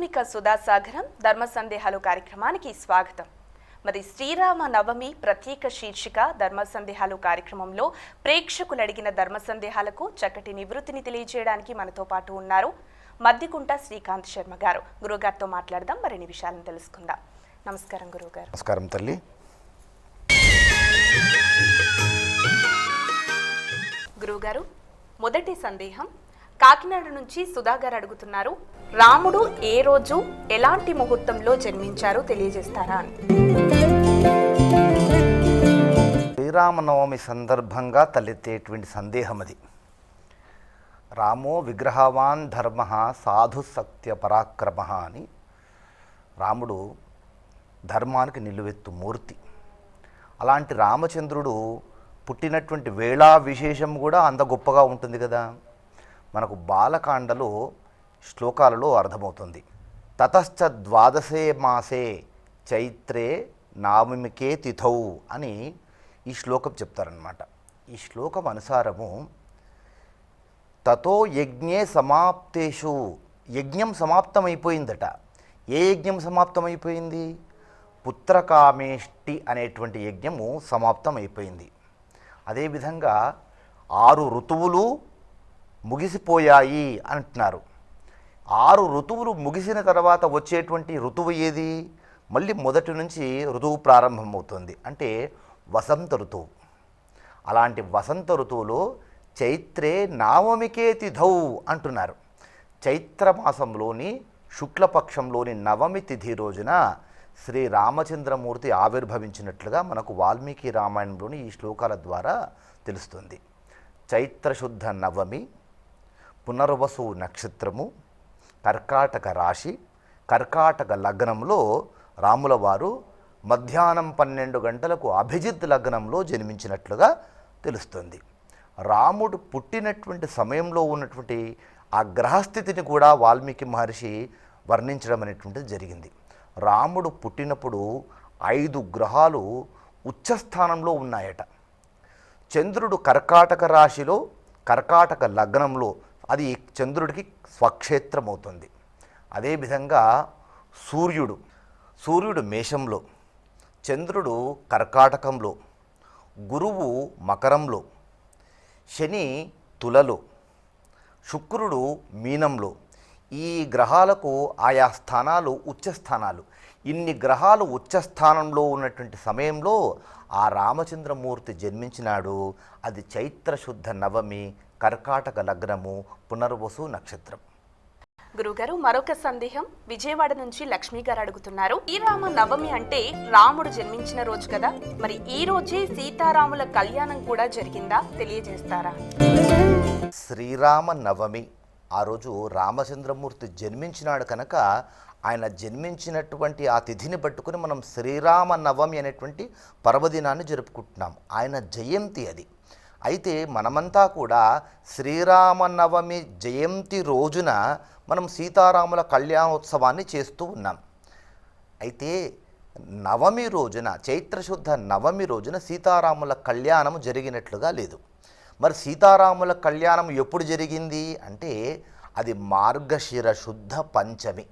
ఆధ్యాత్మిక సుధాసాగరం ధర్మ సందేహాలు కార్యక్రమానికి స్వాగతం. మరి శ్రీరామ నవమి ప్రత్యేక శీర్షిక ధర్మ సందేహాలు కార్యక్రమంలో ప్రేక్షకులు అడిగిన ధర్మ సందేహాలకు చక్కటి నివృత్తిని తెలియజేయడానికి మనతో పాటు ఉన్నారు మద్దికుంట శ్రీకాంత్ శర్మ గారు. గురుగారితో మాట్లాడదాం మరిన్ని విషయాలను తెలుసుకుందాం. నమస్కారం గురుగారు నమస్కారం తల్లి. గురువుగారు మొదటి సందేహం కాకినాడ నుంచి సుధాగర్ అడుగుతున్నారు రాముడు ఏ రోజు ఎలాంటి ముహూర్తంలో జన్మించారో తెలియజేస్తారా? అని. శ్రీరామనవమి సందర్భంగా తలెత్తేటువంటి సందేహం అది రామో విగ్రహవాన్ ధర్మ సాధు సత్య పరాక్రమ అని. రాముడు ధర్మానికి నిలువెత్తు మూర్తి. అలాంటి రామచంద్రుడు పుట్టినటువంటి వేళా విశేషం కూడా అంత గొప్పగా ఉంటుంది కదా. మనకు బాలకాండలో శ్లోకాలలో అర్థమవుతుంది. తతశ్చ ద్వాదశే మాసే చైత్రే నామికే తిథౌ అని ఈ శ్లోకం చెప్తారనమాట ఈ శ్లోకం అనుసారము తతో యజ్ఞే సమాప్తేషు యజ్ఞం సమాప్తమైపోయిందట. ఏ యజ్ఞం సమాప్తమైపోయింది? పుత్రకామేష్టి అనేటువంటి యజ్ఞము సమాప్తమైపోయింది. అదేవిధంగా ఆరు ఋతువులు ముగిసిపోయాయి అంటున్నారు. ఆరు ఋతువులు ముగిసిన తర్వాత వచ్చేటువంటి ఋతువు ఏది? మళ్ళీ మొదటి నుంచి ఋతువు ప్రారంభమవుతుంది. అంటే వసంత ఋతువు. అలాంటి వసంత ఋతువులో చైత్రే నావమికే తిథౌ అంటున్నారు. చైత్ర మాసంలోని శుక్లపక్షంలోని నవమి తిథి రోజున శ్రీ రామచంద్రమూర్తి ఆవిర్భవించినట్లుగా మనకు వాల్మీకి రామాయణంలోని ఈ శ్లోకాల ద్వారా తెలుస్తుంది. చైత్రశుద్ధ నవమి పునర్వసు నక్షత్రము కర్కాటక రాశి కర్కాటక లగ్నంలో రాముల వారు మధ్యాహ్నం పన్నెండు గంటలకు అభిజిత్ లగ్నంలో జన్మించినట్లుగా తెలుస్తుంది. రాముడు పుట్టినటువంటి సమయంలో ఉన్నటువంటి ఆ గ్రహస్థితిని కూడా వాల్మీకి మహర్షి వర్ణించడం అనేటువంటిది జరిగింది. రాముడు పుట్టినప్పుడు ఐదు గ్రహాలు ఉచ్చస్థానంలో ఉన్నాయట. చంద్రుడు కర్కాటక రాశిలో కర్కాటక లగ్నంలో అది చంద్రుడికి స్వక్షేత్రం అవుతుంది అదేవిధంగా సూర్యుడు సూర్యుడు మేషంలో చంద్రుడు కర్కాటకంలో గురువు మకరంలో శని తులలో శుక్రుడు మీనంలో. ఈ గ్రహాలకు ఆయా స్థానాలు ఉచ్చస్థానాలు ఇన్ని గ్రహాలు ఉచ్చస్థానంలో ఉన్నటువంటి సమయంలో ఆ రామచంద్రమూర్తి జన్మించినాడు. అది చైత్రశుద్ధ నవమి కర్కాటక లగ్నము పునర్వసు నక్షత్రం. గురుగారు మరొక సందేహం. విజయవాడ నుంచి లక్ష్మి గారు అడుగుతున్నారు. శ్రీరామ నవమి అంటే రాముడు జన్మించిన రోజు కదా. మరి ఈ రోజే సీతారాముల కళ్యాణం కూడా జరిగిందా? తెలియజేస్తారా? శ్రీరామ నవమి. ఆ రోజు రామచంద్రమూర్తి జన్మించినాడు కనుక ఆయన జన్మించినటువంటి ఆ తిథిని పట్టుకుని మనం శ్రీరామ నవమి అనేటువంటి పర్వదినాన్ని జరుపుకుంటున్నాం. ఆయన జయంతి అది. అయితే మనమంతా కూడా శ్రీరామనవమి జయంతి రోజున మనం సీతారాముల కళ్యాణోత్సవాన్ని చేస్తూ ఉన్నాం. అయితే నవమి రోజున చైత్రశుద్ధ నవమి రోజున సీతారాముల కళ్యాణం జరిగినట్లుగా లేదు. మరి సీతారాముల కళ్యాణం ఎప్పుడు జరిగింది అంటే అది మార్గశిర శుద్ధ పంచమి.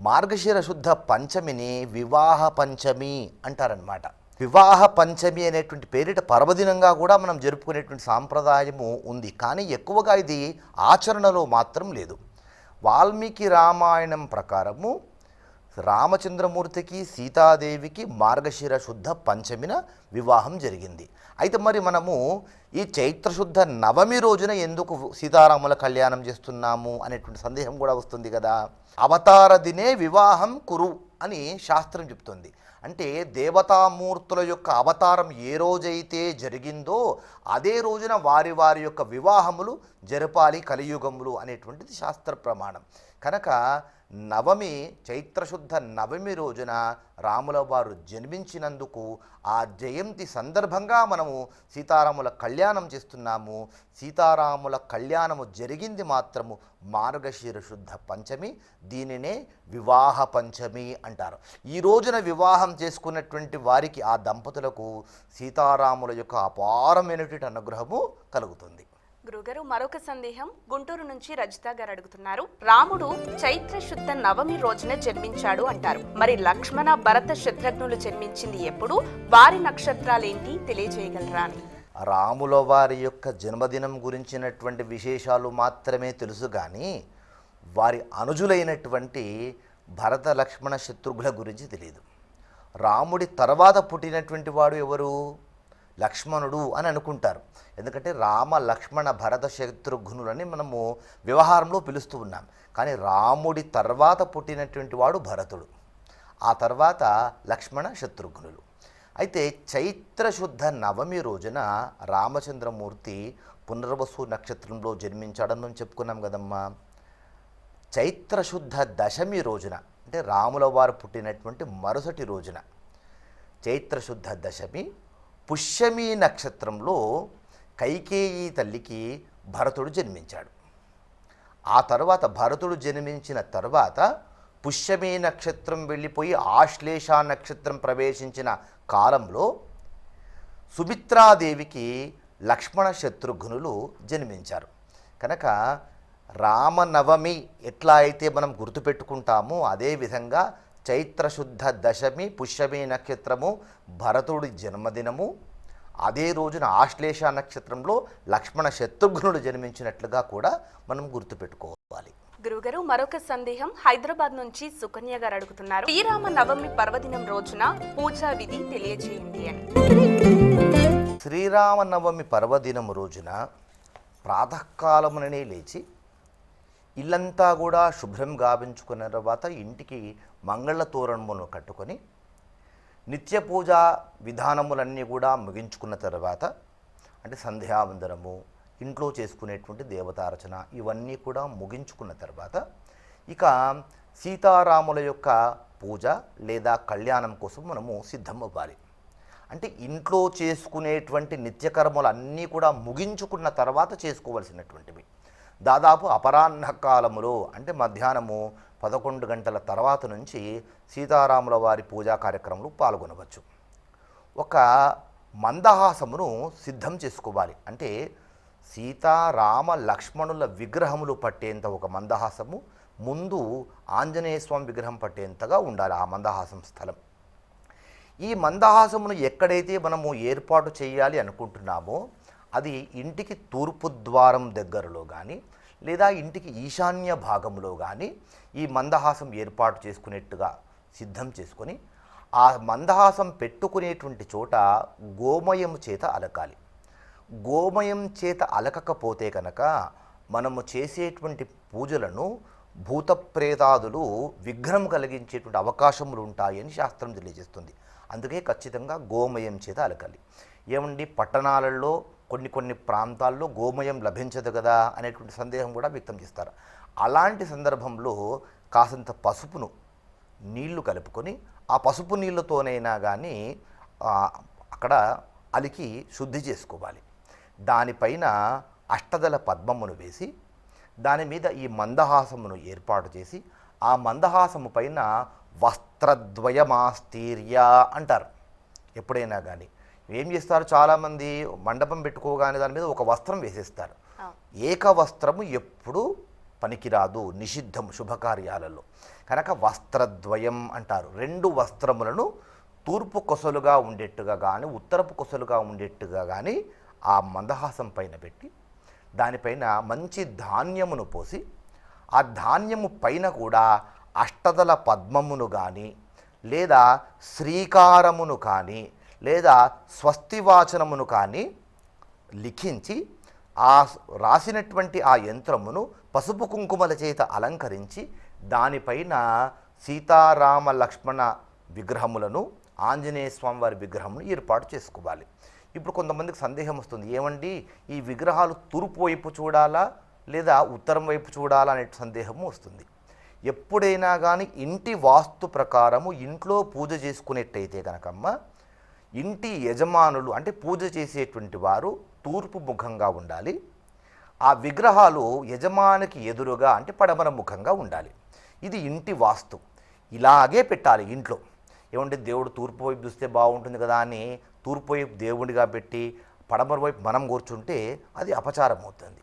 మార్గశిర శుద్ధ పంచమిని వివాహ పంచమి అంటారనమాట వివాహ పంచమి అనేటువంటి పేరిట పర్వదినంగా కూడా మనం జరుపుకునేటువంటి సాంప్రదాయము ఉంది. కానీ ఎక్కువగా ఇది ఆచరణలో మాత్రం లేదు. వాల్మీకి రామాయణం ప్రకారము రామచంద్రమూర్తికి సీతాదేవికి మార్గశిర శుద్ధ పంచమిన వివాహం జరిగింది. అయితే మరి మనము ఈ చైత్రశుద్ధ నవమి రోజున ఎందుకు సీతారాముల కళ్యాణం చేస్తున్నాము అనేటువంటి సందేహం కూడా వస్తుంది కదా. అవతార దినే వివాహం కురు అని శాస్త్రం చెప్తుంది. అంటే దేవతామూర్తుల యొక్క అవతారం ఏ రోజైతే జరిగిందో అదే రోజున వారి వారి యొక్క వివాహములు జరపాలి కలియుగములు అనేటువంటిది శాస్త్ర ప్రమాణం. కనుక నవమి చైత్రశుద్ధ నవమి రోజున రాముల వారు జన్మించినందుకు ఆ జయంతి సందర్భంగా మనము సీతారాముల కళ్యాణం చేస్తున్నాము. సీతారాముల కళ్యాణము జరిగింది మాత్రము మార్గశీర శుద్ధ పంచమి దీనినే వివాహ పంచమి అంటారు. ఈ రోజున వివాహం చేసుకున్నటువంటి వారికి ఆ దంపతులకు సీతారాముల యొక్క అపారమైనటువంటి అనుగ్రహము కలుగుతుంది. గురుగారు మరొక సందేహం గుంటూరు నుంచి రజిత గారు అడుగుతున్నారు. రాముడు చైత్ర శుద్ధ నవమి రోజున జన్మించాడు అంటారు. మరి లక్ష్మణ భరత శత్రుఘ్నులు జన్మించింది ఎప్పుడు? వారి నక్షత్రాలేంటి? తెలియజేయగలరా అని. రాముల వారి యొక్క జన్మదినం గురించినటువంటి విశేషాలు మాత్రమే తెలుసు కానీ వారి అనుజులైనటువంటి భరత లక్ష్మణ శత్రుఘ్నుల గురించి తెలియదు రాముడి తర్వాత పుట్టినటువంటి వాడు ఎవరు? లక్ష్మణుడు అని అనుకుంటారు. ఎందుకంటే రామ లక్ష్మణ భరత శత్రుఘ్నులని మనము వ్యవహారంలో పిలుస్తూ ఉన్నాం. కానీ రాముడి తర్వాత పుట్టినటువంటి వాడు భరతుడు. ఆ తర్వాత లక్ష్మణ శత్రుఘ్నులు అయితే చైత్రశుద్ధ నవమి రోజున రామచంద్రమూర్తి పునర్వసు నక్షత్రంలో జన్మించాడని మనం చెప్పుకున్నాం కదమ్మా. చైత్రశుద్ధ దశమి రోజున అంటే రాముల వారు పుట్టినటువంటి మరుసటి రోజున చైత్రశుద్ధ దశమి పుష్యమి నక్షత్రంలో కైకేయి తల్లికి భరతుడు జన్మించాడు. ఆ తర్వాత భరతుడు జన్మించిన తర్వాత పుష్యమి నక్షత్రం వెళ్ళిపోయి ఆశ్లేష నక్షత్రం ప్రవేశించిన కాలంలో సుమిత్రాదేవికి లక్ష్మణ శత్రుఘ్నులు జన్మించారు. కనుక రామనవమి ఎట్లా అయితే మనం గుర్తుపెట్టుకుంటామో అదేవిధంగా చైత్రశుద్ధ దశమి పుష్యమి నక్షత్రము భరతుడి జన్మదినము. అదే రోజున ఆశ్లేష నక్షత్రంలో లక్ష్మణ శత్రుఘ్నుడు జన్మించినట్లుగా కూడా మనం గుర్తుపెట్టుకోవాలి. గురుగారు మరొక సందేహం హైదరాబాద్ నుంచి సుకన్య గారు అడుగుతున్నారు. శ్రీరామ నవమి పర్వదినం రోజున పూజా విధి తెలియజేయండి అని. శ్రీరామనవమి పర్వదినం రోజున ప్రాతకాలముననే లేచి ఇల్లంతా కూడా శుభ్రం గావించుకున్న తర్వాత ఇంటికి మంగళ తోరణమును కట్టుకొని నిత్య పూజ విధానములన్నీ కూడా ముగించుకున్న తర్వాత అంటే సంధ్యావందనము ఇంట్లో చేసుకునేటువంటి దేవతారచన ఇవన్నీ కూడా ముగించుకున్న తర్వాత ఇక సీతారాముల యొక్క పూజ లేదా కళ్యాణం కోసం మనము సిద్ధం అవ్వాలి. అంటే ఇంట్లో చేసుకునేటువంటి నిత్యకర్మలు అన్నీ కూడా ముగించుకున్న తర్వాత చేసుకోవలసినటువంటివి. దాదాపు అపరాహ్న కాలములో అంటే మధ్యాహ్నము పదకొండు గంటల తర్వాత నుంచి సీతారాముల వారి పూజా కార్యక్రమంలో పాల్గొనవచ్చు. ఒక మందహాసమును సిద్ధం చేసుకోవాలి. అంటే సీతారామ లక్ష్మణుల విగ్రహములు పట్టేంత ఒక మందహాసము ముందు ఆంజనేయ స్వామి విగ్రహం పట్టేంతగా ఉండాలి ఆ మందహాసం స్థలం. ఈ మందహాసమును ఎక్కడైతే మనము ఏర్పాటు చేయాలి అనుకుంటున్నామో అది ఇంటికి తూర్పు ద్వారం దగ్గరలో కానీ లేదా ఇంటికి ఈశాన్య భాగంలో కానీ ఈ మందహాసం ఏర్పాటు చేసుకునేట్టుగా సిద్ధం చేసుకొని ఆ మందహాసం పెట్టుకునేటువంటి చోట గోమయం చేత అలకాలి. గోమయం చేత అలకకపోతే కనుక మనము చేసేటువంటి పూజలను భూత ప్రేతాదులు విఘ్నం కలిగించేటువంటి అవకాశములు ఉంటాయని శాస్త్రం తెలియజేస్తుంది. అందుకే ఖచ్చితంగా గోమయం చేత అలకాలి. ఏమండి? పట్టణాలలో కొన్ని కొన్ని ప్రాంతాల్లో గోమయం లభించదు కదా అనేటువంటి సందేహం కూడా వ్యక్తం చేస్తారు. అలాంటి సందర్భంలో కాసంత పసుపును నీళ్ళు కలుపుకొని ఆ పసుపు నీళ్ళతోనైనా కానీ అక్కడ అలికి శుద్ధి చేసుకోవాలి. దానిపైన అష్టదల పద్మమును వేసి దాని మీద ఈ మందహాసమును ఏర్పాటు చేసి ఆ మందహాసము పైన వస్త్రద్వయమాస్తీర్య అంటారు. ఎప్పుడైనా కానీ ఏం చేస్తారు? చాలామంది మండపం పెట్టుకోగానే దాని మీద ఒక వస్త్రం వేసేస్తారు. ఏక వస్త్రము ఎప్పుడూ పనికిరాదు నిషిద్ధం శుభకార్యాలలో. కనుక వస్త్రద్వయం అంటారు. రెండు వస్త్రములను తూర్పు కొసలుగా ఉండేట్టుగా కానీ ఉత్తరపు కొసలుగా ఉండేట్టుగా కానీ ఆ మందహాసం పైన పెట్టి దానిపైన మంచి ధాన్యమును పోసి ఆ ధాన్యము పైన కూడా అష్టదల పద్మమును కానీ లేదా శ్రీకారమును కానీ లేదా స్వస్తివాచనమును కానీ లిఖించి ఆ రాసినటువంటి ఆ యంత్రమును పసుపు కుంకుమల చేత అలంకరించి దానిపైన సీతారామ లక్ష్మణ విగ్రహములను ఆంజనేయ స్వామి వారి విగ్రహమును ఏర్పాటు చేసుకోవాలి. ఇప్పుడు కొంతమందికి సందేహం వస్తుంది ఏమండి ఈ విగ్రహాలు తూర్పు వైపు చూడాలా లేదా ఉత్తరం వైపు చూడాలా అనే సందేహము వస్తుంది. ఎప్పుడైనా కానీ ఇంటి వాస్తు ప్రకారము ఇంట్లో పూజ చేసుకునేట్టయితే కనుకమ్మ ఇంటి యజమానులు అంటే పూజ చేసేటువంటి వారు తూర్పు ముఖంగా ఉండాలి. ఆ విగ్రహాలు యజమానికి ఎదురుగా అంటే పడమర ముఖంగా ఉండాలి. ఇది ఇంటి వాస్తు. ఇలాగే పెట్టాలి ఇంట్లో. ఏమంటే దేవుడు తూర్పు వైపు చూస్తే బాగుంటుంది కదా అని తూర్పు వైపు దేవుడిగా పెట్టి పడమర వైపు మనం కూర్చుంటే అది అపచారం అవుతుంది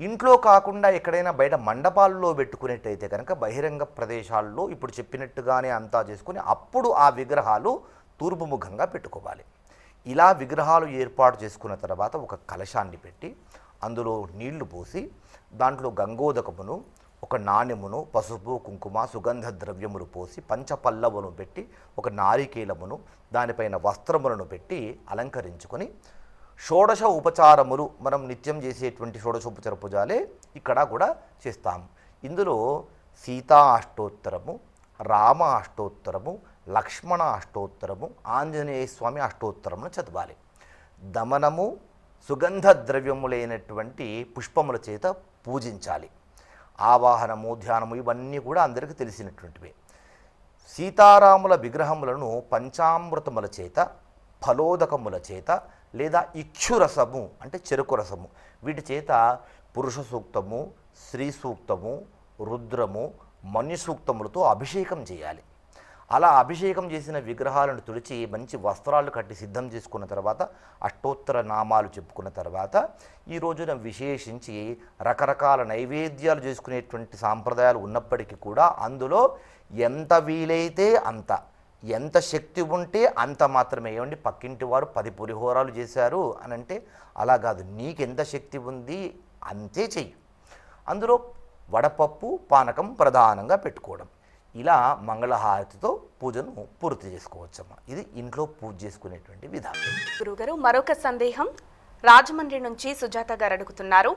ఇంట్లో కాకుండా ఎక్కడైనా బయట మండపాల్లో పెట్టుకునేట్టయితే కనుక బహిరంగ ప్రదేశాల్లో ఇప్పుడు చెప్పినట్టుగానే అంతా చేసుకుని అప్పుడు ఆ విగ్రహాలు తూర్పు ముఖంగా పెట్టుకోవాలి. ఇలా విగ్రహాలు ఏర్పాటు చేసుకున్న తర్వాత ఒక కలశాన్ని పెట్టి అందులో నీళ్ళు పోసి దాంట్లో గంగోదకమును ఒక నాణ్యమును పసుపు కుంకుమ సుగంధ ద్రవ్యములు పోసి పంచపల్లవును పెట్టి ఒక నారికేలమును దానిపైన వస్త్రములను పెట్టి అలంకరించుకొని షోడశ ఉపచారములు మనం నిత్యం చేసేటువంటి షోడశోపచార పూజాలే ఇక్కడ కూడా చేస్తాం. ఇందులో సీతా అష్టోత్తరము రామ అష్టోత్తరము లక్ష్మణ అష్టోత్తరము ఆంజనేయ స్వామి అష్టోత్తరమును చదవాలి. దమనము సుగంధ ద్రవ్యములైనటువంటి పుష్పముల చేత పూజించాలి. ఆవాహనము ధ్యానము ఇవన్నీ కూడా అందరికీ తెలిసినటువంటివే. సీతారాముల విగ్రహములను పంచామృతముల చేత ఫలోదకముల చేత లేదా ఇక్షురసము అంటే చెరుకు రసము వీటి చేత పురుష సూక్తము స్త్రీ సూక్తము రుద్రము మన్యు సూక్తములతో అభిషేకం చేయాలి. అలా అభిషేకం చేసిన విగ్రహాలను తుడిచి మంచి వస్త్రాలు కట్టి సిద్ధం చేసుకున్న తర్వాత అష్టోత్తర నామాలు చెప్పుకున్న తర్వాత ఈ రోజున విశేషించి రకరకాల నైవేద్యాలు చేసుకునేటువంటి సాంప్రదాయాలు ఉన్నప్పటికీ కూడా అందులో ఎంత వీలైతే అంత ఎంత శక్తి ఉంటే అంత మాత్రమే. ఏమండి? పక్కింటి వారు పది పులిహోరాలు చేశారు అని అంటే అలా కాదు. నీకెంత శక్తి ఉంది అంతే చెయ్యి. అందులో వడపప్పు పానకం ప్రధానంగా పెట్టుకోవడం. ఇలా మంగళహారతితో పూజను పూర్తి చేసుకోవచ్చమ్మా. ఇది ఇంట్లో పూజ చేసుకునేటువంటి విధానం. గురుగారు మరొక సందేహం. రాజమండ్రి నుంచి సుజాత గారు అడుగుతున్నారు.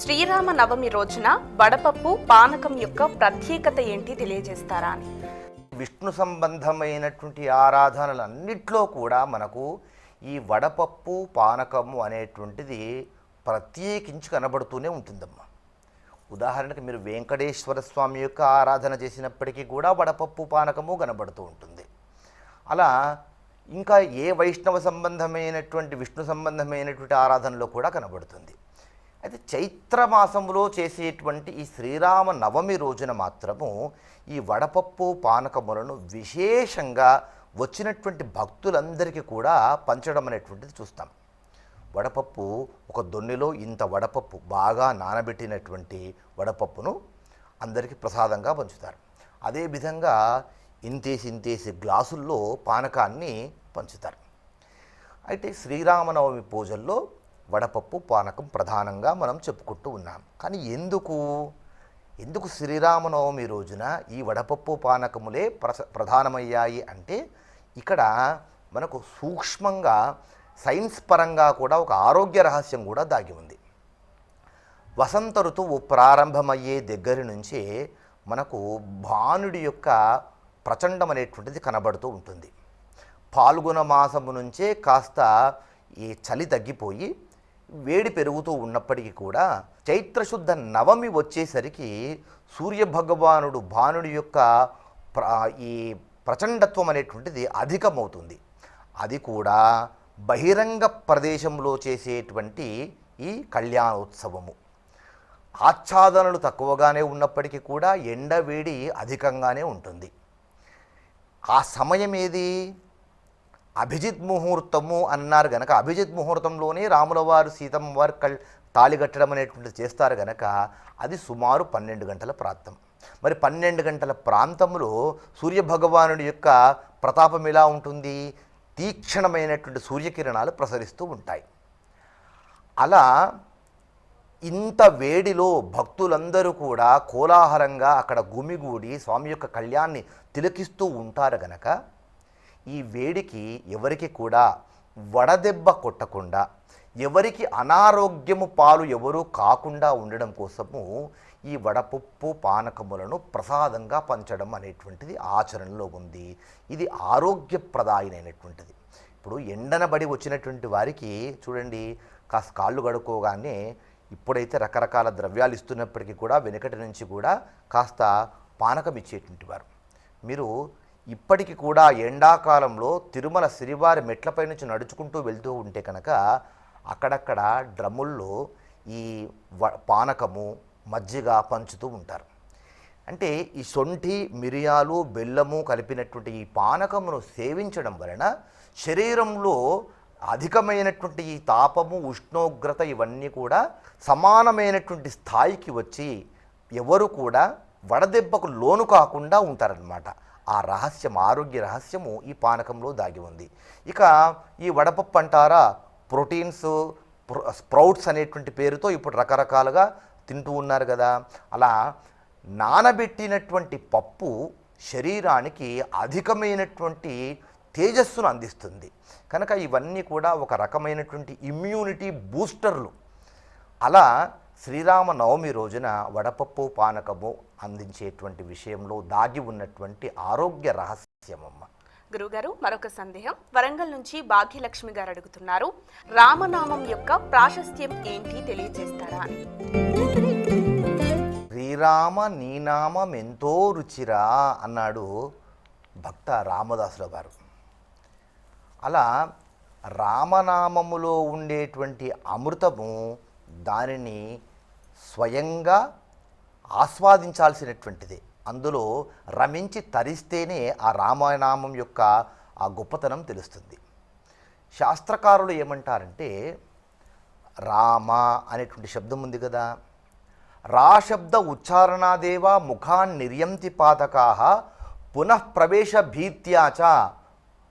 శ్రీరామ నవమి రోజున వడపప్పు పానకం యొక్క ప్రత్యేకత ఏంటి తెలియజేస్తారా అని. విష్ణు సంబంధమైనటువంటి ఆరాధనలన్నిట్లో కూడా మనకు ఈ వడపప్పు పానకము అనేటువంటిది ప్రత్యేకించి కనబడుతూనే ఉంటుందమ్మా. ఉదాహరణకు మీరు వెంకటేశ్వర స్వామి యొక్క ఆరాధన చేసినప్పటికీ కూడా వడపప్పు పానకము కనబడుతూ ఉంటుంది. అలా ఇంకా ఏ వైష్ణవ సంబంధమైనటువంటి విష్ణు సంబంధమైనటువంటి ఆరాధనలో కూడా కనబడుతుంది. అయితే చైత్ర మాసంలో చేసేటువంటి ఈ శ్రీరామ నవమి రోజున మాత్రము ఈ వడపప్పు పానకములను విశేషంగా వచ్చినటువంటి భక్తులందరికీ కూడా పంచడం అనేటువంటిది చూస్తాం. వడపప్పు ఒక దొన్నెలో ఇంత వడపప్పు బాగా నానబెట్టినటువంటి వడపప్పును అందరికీ ప్రసాదంగా పంచుతారు. అదేవిధంగా ఇంతేసి ఇంతేసి గ్లాసుల్లో పానకాన్ని పంచుతారు. అయితే శ్రీరామనవమి పూజల్లో వడపప్పు పానకం ప్రధానంగా మనం చెప్పుకుంటూ ఉన్నాం. కానీ ఎందుకు? ఎందుకు శ్రీరామనవమి రోజున ఈ వడపప్పు పానకములే ప్రస ప్రధానమయ్యాయి అంటే ఇక్కడ మనకు సూక్ష్మంగా సైన్స్ పరంగా కూడా ఒక ఆరోగ్య రహస్యం కూడా దాగి ఉంది. వసంత ఋతువు ప్రారంభమయ్యే దగ్గర నుంచే మనకు భానుడి యొక్క ప్రచండం అనేటువంటిది కనబడుతూ ఉంటుంది. పాల్గొన మాసము నుంచే కాస్త ఈ చలి తగ్గిపోయి వేడి పెరుగుతూ ఉన్నప్పటికీ కూడా చైత్రశుద్ధ నవమి వచ్చేసరికి సూర్యభగవానుడు భానుడి యొక్క ప్ర ఈ ప్రచండత్వం అనేటువంటిది అధికమవుతుంది. అది కూడా బహిరంగ ప్రదేశంలో చేసేటువంటి ఈ కళ్యాణోత్సవము. ఆచ్ఛాదనలు తక్కువగానే ఉన్నప్పటికీ కూడా ఎండ వేడి అధికంగానే ఉంటుంది. ఆ సమయం ఏది? అభిజిత్ ముహూర్తము అన్నారు గనక అభిజిత్ ముహూర్తంలోనే రాముల వారు సీతమ్మ వారు కల్ తాళి కట్టడం అనేటువంటిది చేస్తారు గనక అది సుమారు పన్నెండు గంటల ప్రాంతం. మరి పన్నెండు గంటల ప్రాంతంలో సూర్యభగవానుడి యొక్క ప్రతాపం ఎలా ఉంటుంది? తీక్షణమైనటువంటి సూర్యకిరణాలు ప్రసరిస్తూ ఉంటాయి. అలా ఇంత వేడిలో భక్తులందరూ కూడా కోలాహలంగా అక్కడ గుమిగూడి స్వామి యొక్క కళ్యాణ్ణి తిలకిస్తూ ఉంటారు గనక ఈ వేడికి ఎవరికి కూడా వడదెబ్బ కొట్టకుండా ఎవరికి అనారోగ్యము పాలు ఎవరూ కాకుండా ఉండడం కోసము ఈ వడపప్పు పానకములను ప్రసాదంగా పంచడం అనేటువంటిది ఆచరణలో ఉంది. ఇది ఆరోగ్యప్రదాయనైనటువంటిది. ఇప్పుడు ఎండనబడి వచ్చినటువంటి వారికి చూడండి కాస్త కాళ్ళు కడుక్కోగానే ఇప్పుడైతే రకరకాల ద్రవ్యాలు ఇస్తున్నప్పటికీ కూడా వెనుకటి నుంచి కూడా కాస్త పానకం ఇచ్చేటువంటి వారు. మీరు ఇప్పటికి కూడా ఎండాకాలంలో తిరుమల శ్రీవారి మెట్లపై నుంచి నడుచుకుంటూ వెళ్తూ ఉంటే కనుక అక్కడక్కడ డ్రమ్ముల్లో ఈ వ పానకము మజ్జిగ పంచుతూ ఉంటారు. అంటే ఈ సొంఠి మిరియాలు బెల్లము కలిపినటువంటి ఈ పానకమును సేవించడం వలన శరీరంలో అధికమైనటువంటి ఈ తాపము ఉష్ణోగ్రత ఇవన్నీ కూడా సమానమైనటువంటి స్థాయికి వచ్చి ఎవరు కూడా వడదెబ్బకు లోను కాకుండా ఉంటారనమాట ఆ రహస్యం ఆరోగ్య రహస్యము ఈ పానకంలో దాగి ఉంది. ఇక ఈ వడపప్పు అంటారా ప్రోటీన్స్ స్ప్రౌట్స్ అనేటువంటి పేరుతో ఇప్పుడు రకరకాలుగా తింటూ ఉన్నారు కదా. అలా నానబెట్టినటువంటి పప్పు శరీరానికి అధికమైనటువంటి తేజస్సును అందిస్తుంది. కనుక ఇవన్నీ కూడా ఒక రకమైనటువంటి ఇమ్యూనిటీ బూస్టర్లు. అలా శ్రీరామ నవమి రోజున వడపప్పు పానకము అందించేటువంటి విషయంలో దాగి ఉన్నటువంటి ఆరోగ్య రహస్యమమ్మ. గురుగారు మరొక సందేహం. వరంగల్ నుంచి భాగ్యలక్ష్మి గారు అడుగుతున్నారు రామనామం యొక్క ప్రాశస్త్యం ఏంటి తెలియజేస్తారా అని. శ్రీరామ నీ నామం ఎంతో రుచిరా అన్నాడు భక్త రామదాసుల గారు. అలా రామనామములో ఉండేటువంటి అమృతము దానిని స్వయంగా ఆస్వాదించాల్సినటువంటిది. అందులో రమించి తరిస్తేనే ఆ రామనామం యొక్క ఆ గొప్పతనం తెలుస్తుంది. శాస్త్రకారులు ఏమంటారంటే రామ అనేటువంటి శబ్దం ఉంది కదా. రా శబ్ద ఉచ్చారణాదేవ ముఖాన్ నిర్యంతి పాతకా పునఃప్రవేశ భీత్యాచ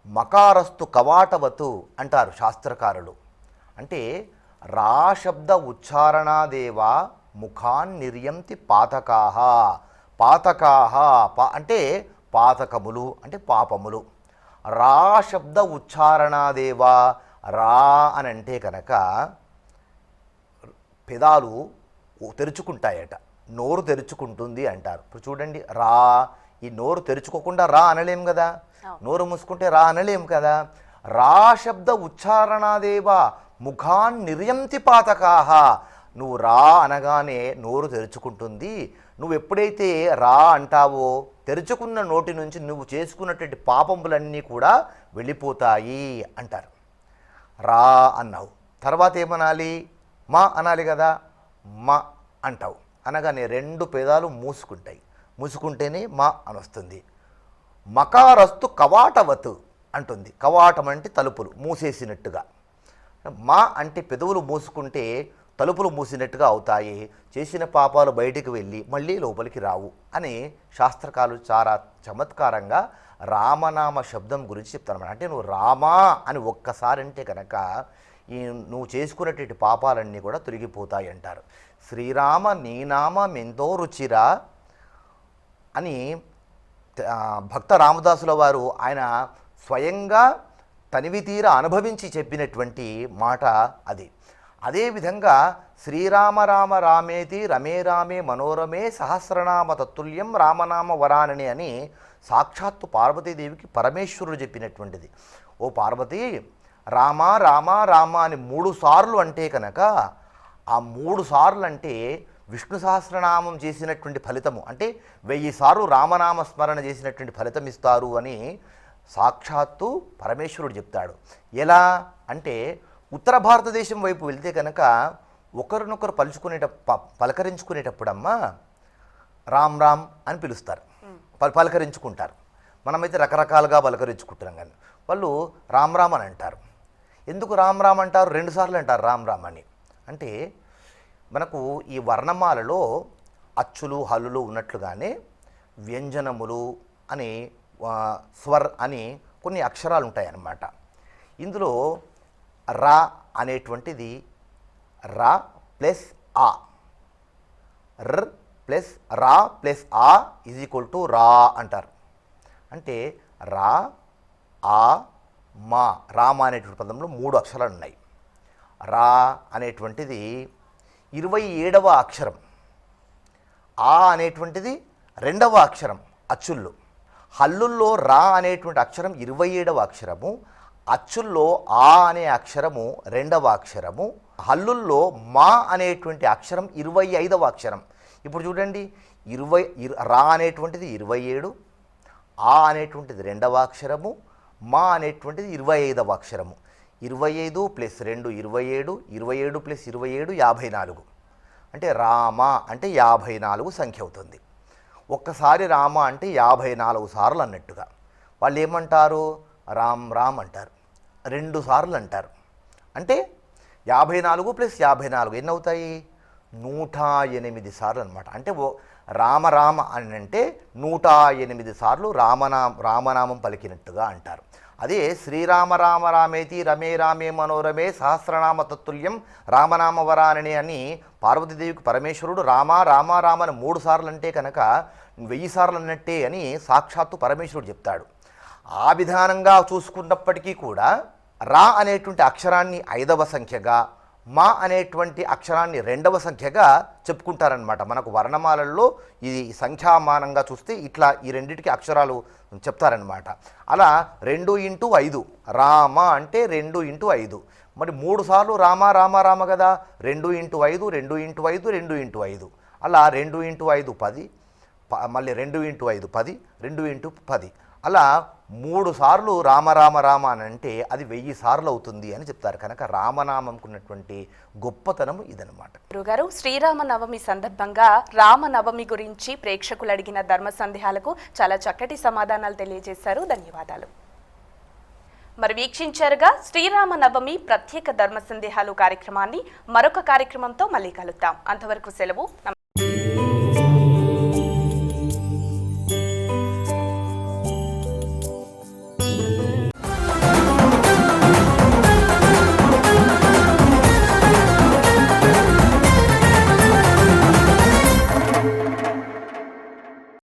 మకారస్తు కవాటవతు అంటారు శాస్త్రకారులు. అంటే రా శబ్ద ఉచ్చారణాదేవ ముఖాన్ నిర్యంతి పాతకాహ పాతకాహ పా అంటే పాతకములు అంటే పాపములు. రా శబ్ద ఉచ్చారణాదేవా రా అని అంటే కనుక పెదాలు తెరుచుకుంటాయట. నోరు తెరుచుకుంటుంది అంటారు. ఇప్పుడు చూడండి రా ఈ నోరు తెరుచుకోకుండా రా అనలేం కదా? నోరు మూసుకుంటే రా అనలేం కదా? రా శబ్ద ఉచ్చారణాదేవా ముఖాన్ నిర్యంతి పాతకాహ. నువ్వు రా అనగానే నోరు తెరుచుకుంటుంది నువ్వు ఎప్పుడైతే రా అంటావో తెరుచుకున్న నోటి నుంచి నువ్వు చేసుకున్నటువంటి పాపములన్నీ కూడా వెళ్ళిపోతాయి అంటారు. రా అన్నావు. తర్వాత ఏమనాలి? మా అనాలి కదా? మా అంటావు. అనగానే రెండు పేదాలు మూసుకుంటాయి. మూసుకుంటేనే మా అని వస్తుంది. మకారస్తు కవాటవత్ అంటుంది. కవాటం అంటే తలుపులు మూసేసినట్టుగా. మా అంటే పెదవులు మూసుకుంటే తలుపులు మూసినట్టుగా అవుతాయి. చేసిన పాపాలు బయటికి వెళ్ళి మళ్ళీ లోపలికి రావు అని శాస్త్రకాలు చాలా చమత్కారంగా రామనామ శబ్దం గురించి చెప్తాను అంటే నువ్వు రామా అని ఒక్కసారి అంటే కనుక ఈ నువ్వు చేసుకున్నటువంటి పాపాలన్నీ కూడా తొలగిపోతాయి అంటారు. శ్రీరామ నీ నామం ఎంతో రుచిరా అని భక్త రామదాసుల వారు ఆయన స్వయంగా తనివి తీర అనుభవించి చెప్పినటువంటి మాట అది. అదేవిధంగా శ్రీరామ రామ రామేతి రమే రామే మనోరమే సహస్రనామ తత్తుల్యం రామనామ వరానని అని సాక్షాత్తు పార్వతీదేవికి పరమేశ్వరుడు చెప్పినటువంటిది. ఓ పార్వతి రామ రామ రామ అని మూడు సార్లు అంటే కనుక ఆ మూడు సార్లు అంటే విష్ణు సహస్రనామం చేసినటువంటి ఫలితము అంటే వెయ్యి సార్లు రామనామ స్మరణ చేసినటువంటి ఫలితం ఇస్తారు అని సాక్షాత్తు పరమేశ్వరుడు చెప్తాడు. ఎలా? అంటే ఉత్తర భారతదేశం వైపు వెళ్తే కనుక ఒకరినొకరు పలుచుకునేట పలకరించుకునేటప్పుడమ్మా రామ్ రామ్ అని పిలుస్తారు. పల్ పలకరించుకుంటారు. మనమైతే రకరకాలుగా పలకరించుకుంటున్నాం కానీ వాళ్ళు రామ్ రామ్ అని అంటారు. ఎందుకు రామ్ రామ్ అంటారు? రెండుసార్లు అంటారు రామ్ రామ్ అని. అంటే మనకు ఈ వర్ణమాలలో అచ్చులు హల్లులు ఉన్నట్లుగానే వ్యంజనములు అని స్వర్ అని కొన్ని అక్షరాలు ఉంటాయన్నమాట. ఇందులో రా అనేటువంటిది రా ప్లస్ ఆ. ర్ ప్లస్ రా ప్లస్ ఆ ఈజ్ ఈక్వల్ టు రా అంటారు. అంటే రా ఆ మా రామ అనేటువంటి పదంలో మూడు అక్షరాలు ఉన్నాయి. రా అనేటువంటిది ఇరవై ఏడవ అక్షరం. ఆ అనేటువంటిది రెండవ అక్షరం అచ్చుల్లో హల్లుల్లో రా అనేటువంటి అక్షరం ఇరవై ఏడవ అక్షరము అచ్చుల్లో ఆ అనే అక్షరము రెండవ అక్షరము హల్లుల్లో మా అనేటువంటి అక్షరం ఇరవై ఐదవ అక్షరం. ఇప్పుడు చూడండి ఇరవై రా అనేటువంటిది ఇరవై ఏడు ఆ అనేటువంటిది రెండవ అక్షరము మా అనేటువంటిది ఇరవై ఐదవ అక్షరము. ఇరవై ఐదు ప్లస్ రెండు ఇరవై ఏడు ఇరవై ఏడు ప్లస్ ఇరవై ఏడు యాభై నాలుగు. అంటే రామ అంటే యాభై నాలుగు సంఖ్య అవుతుంది. ఒక్కసారి రామ అంటే యాభై నాలుగు సార్లు అన్నట్టుగా. వాళ్ళు ఏమంటారు రామ్ రామ్ అంటారు. రెండు సార్లు అంటారు. అంటే యాభై నాలుగు ప్లస్ యాభై నాలుగు ఎన్నవుతాయి? నూట ఎనిమిది సార్లు అనమాట అంటే ఓ రామరామ అని అంటే నూట ఎనిమిది సార్లు రామనా రామనామం పలికినట్టుగా అంటారు. అదే శ్రీరామ రామ రామేతి రమే రామే మనోరమే సహస్రనామ తత్తుల్యం రామనామ వరానని అని పార్వతీదేవికి పరమేశ్వరుడు రామ రామ రామ అని మూడు సార్లు అంటే కనుక వెయ్యి సార్లు అన్నట్టే అని సాక్షాత్తు పరమేశ్వరుడు చెప్తాడు. ఆ విధానంగా చూసుకున్నప్పటికీ కూడా రా అనేటువంటి అక్షరాన్ని ఐదవ సంఖ్యగా మా అనేటువంటి అక్షరాన్ని రెండవ సంఖ్యగా చెప్పుకుంటారనమాట మనకు వర్ణమాలల్లో ఇది సంఖ్యామానంగా చూస్తే ఇట్లా ఈ రెండింటికి అక్షరాలు చెప్తారనమాట అలా రెండు ఇంటూ ఐదు రామ అంటే రెండు ఇంటూ ఐదు. మరి మూడు సార్లు రామ రామ రామ కదా. రెండు ఇంటూ ఐదు రెండు ఇంటూ ఐదు రెండు ఇంటూ ఐదు. అలా రెండు ఇంటూ ఐదు పది ప- మళ్ళీ రెండు ఇంటూ ఐదు పది రెండు ఇంటూ పది. అలా మూడు సార్లు రామ రామ అని అంటే అది వెయ్యి సార్లు అవుతుంది అని చెప్తారు. కనుక రామనామంకు ఉన్నటువంటి గొప్పతనం ఇదనమాట గురుగారు శ్రీరామ నవమి సందర్భంగా రామ నవమి గురించి ప్రేక్షకులు అడిగిన ధర్మ సందేహాలకు చాలా చక్కటి సమాధానాలు తెలియజేశారు. ధన్యవాదాలు. మరి వీక్షించారుగా శ్రీరామ నవమి ప్రత్యేక ధర్మ సందేహాలు కార్యక్రమాన్ని మరొక కార్యక్రమంతో మళ్ళీ కలుద్దాం. అంతవరకు సెలవు.